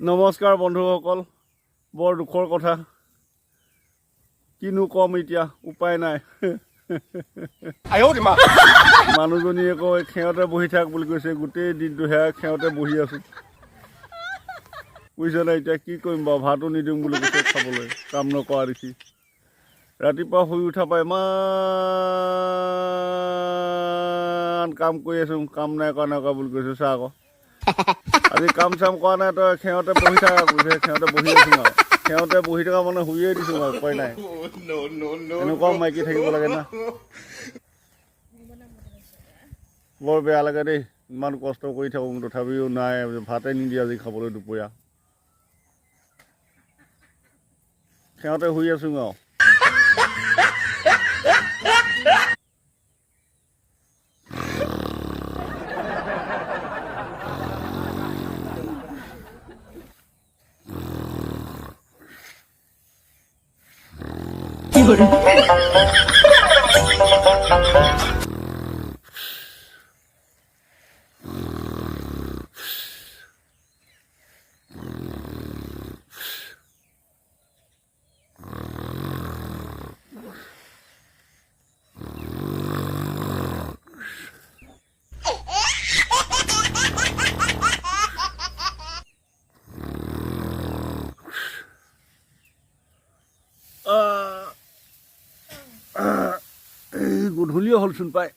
নমস্কাৰ বন্ধুসকল বৰ দুখৰ কথা। কিনো কম এতিয়া উপায় নাই। মানুহজনীয়ে কয় খেৰতে বহি থাক বুলি কৈছে। গোটেই দিনটো সেয়া সেয়তে বহি আছো। বুজিছে নাই এতিয়া কি কৰিম বাৰু? ভাতো নিদিওঁ বুলি কৈছে খাবলৈ। কাম নকৰা দেখি। ৰাতিপুৱা শুই উঠাৰ পৰা ইমান কাম কৰি আছো। কাম নাই কৰা নাই কৰা বুলি কৈছোঁ। ছাৰ আকৌ। আজি কাম চাম কৰা নাই, তই খেৰতে বহি থাক খেৰতে বহি আছোঁ আৰু। খেৰতে বহি থকা মানে শুয়ে দিছোঁ আৰু, উপায় নাই। এনেকুৱাও মাইকী থাকিব লাগে না। বৰ বেয়া লাগে দেই, ইমান কষ্ট কৰি থাকোঁ, তথাপিও নাই, ভাতে নিদিয়ে আজি খাবলৈ দুপৰীয়া। সিহঁতে শুই আছোঁ আৰু। আহ, এই গধূলিও হ'লচোন পাই।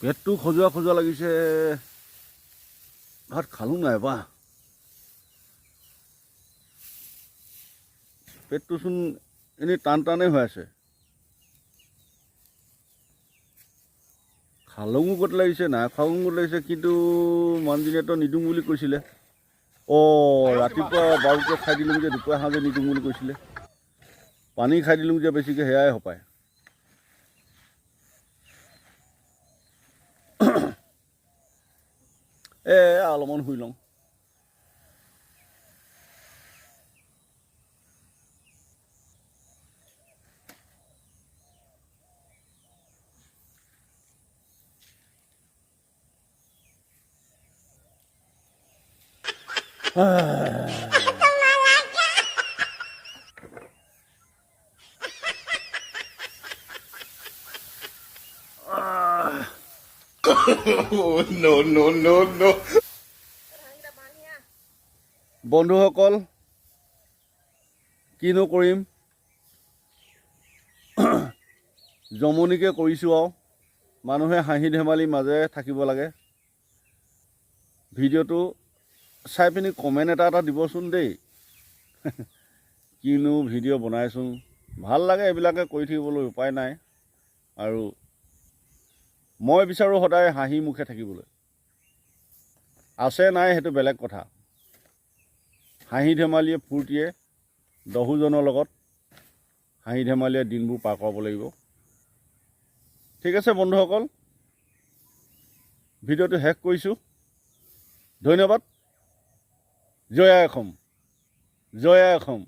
পেটটো খজুৱা খজুৱা লাগিছে। ভাত খালোঁ নাই বা পেটটোচোন এনেই টান টানেই হৈ আছে। খালেও ক'ত লাগিছে নাই খাওঁ ক'ত লাগিছে, কিন্তু মানুহজনীয়েতো নিদিওঁ বুলি কৈছিলে। অঁ, ৰাতিপুৱা বাৰুকৈ খাই দিলোঁ যে, দুপৰীয়া সাঁজে নিদিওঁ বুলি কৈছিলে। পানী খাই দিলোঁ যে বেছিকৈ সেয়াই হপায়। এ অলপমান শুই লওঁ। oh বন্ধুসকল কিনো কৰিম? জমনিকে কৰিছোঁ আৰু। মানুহে হাঁহি ধেমালি মাজেৰে থাকিব লাগে। ভিডিঅ'টো চাই পিনি কমেণ্ট এটা এটা দিবচোন দেই। কিনো ভিডিঅ' বনাইছোঁ ভাল লাগে এইবিলাকে কৰি থাকিবলৈ উপায় নাই। আৰু মই বিচাৰোঁ সদায় হাঁহি মুখে থাকিবলৈ। আছে নাই সেইটো বেলেগ কথা। হাঁহি ধেমালিয়ে ফূৰ্তিয়ে দহোজনৰ লগত হাঁহি ধেমালিয়ে দিনবোৰ পাৰ কৰাব লাগিব। ঠিক আছে বন্ধুসকল ভিডিঅ'টো শেষ কৰিছোঁ। ধন্যবাদ। জয় অসম জয় অসম